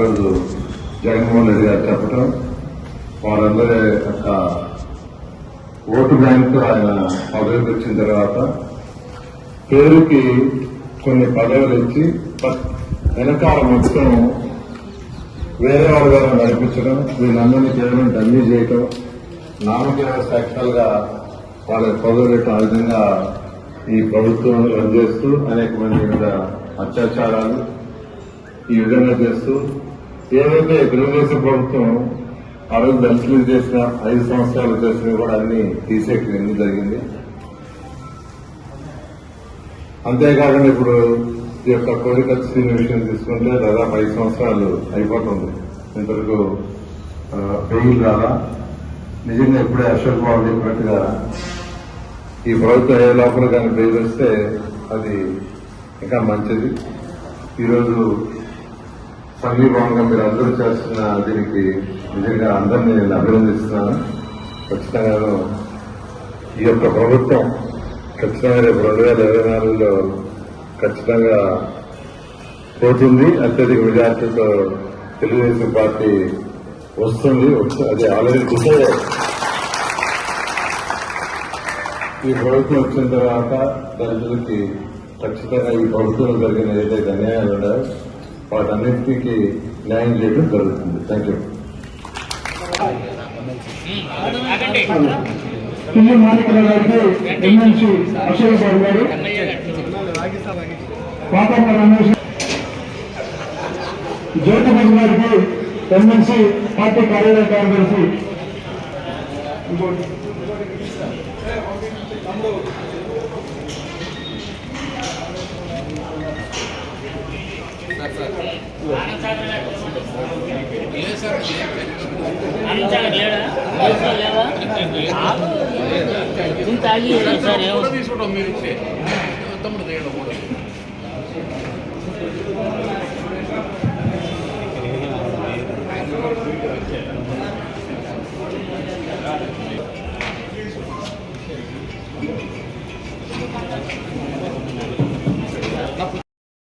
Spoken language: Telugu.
ఈరోజు జగన్మోహన్ రెడ్డి గారు చెప్పడం వారందరి యొక్క ఓటు బ్యాంకు ఆయన పదవికి వచ్చిన తర్వాత పేరుకి కొన్ని పదవులు ఇచ్చి వెనకాల మొత్తం వేరే వర్గాలను నడిపించడం వీళ్ళందరినీ కేవలం డమ్మీ చేయటం నామకేవ సెక్షనల్గా వాళ్ళ పదవులు ఆ విధంగా ఈ ప్రభుత్వం రన్ చేస్తూ అనేక మంది మీద అత్యాచారాలు ఈ విధంగా చేస్తూ ఏదైతే తెలుగుదేశం ప్రభుత్వం ఆ రోజు దళితులు చేసిన ఐదు సంవత్సరాలు చేసినవి కూడా అన్ని తీసేయడం జరిగింది? అంతేకాకుండా ఇప్పుడు ఈ యొక్క కోరిక శ్రీని విషయం తీసుకుంటే దాదాపు ఐదు సంవత్సరాలు అయిపోతుంది. ఇంతవరకు ఆ, బెయిల్ రాదా నిజంగా ఇప్పుడే అశోక్ బాబు చెప్పినట్టుగా ఈ ప్రభుత్వం ఏ లోపల కానీ బెయిల్ వస్తే అది ఇంకా మంచిది. ఈరోజు సమీపంగా మీరు అందరూ చేస్తున్న దీనికి నిజంగా అందరినీ నేను అభినందిస్తున్నాను. ఖచ్చితంగా ఈ యొక్క ప్రభుత్వం ఖచ్చితంగా రేపు రెండు వేల ఇరవై నాలుగులో ఖచ్చితంగా పోతుంది. అత్యధిక మెజార్టీతో తెలుగుదేశం పార్టీ వస్తుంది. అది ఆల్రెడీ డిసైడ్ ఈ ప్రభుత్వం వచ్చిన తర్వాత దళితులకి ఖచ్చితంగా ఈ ప్రభుత్వం జరిగిన ఏదైతే అన్యాయాలు ఉన్నాయో వాటన్నిటికీ న్యాయం చేయడం జరుగుతుంది. థ్యాంక్ యూ పిల్లి మాణికల గారికి ఎమ్మెల్సీ అశోక్ బాబు గారు. పాపమ్మ రమేష్. జ్యోతిబాబు గారికి ఎమ్మెల్సీ పార్టీ కార్యాలయ కార్యదర్శి తీసుకుంటాం మీరు ఇచ్చే తమ్ముడు చేయడం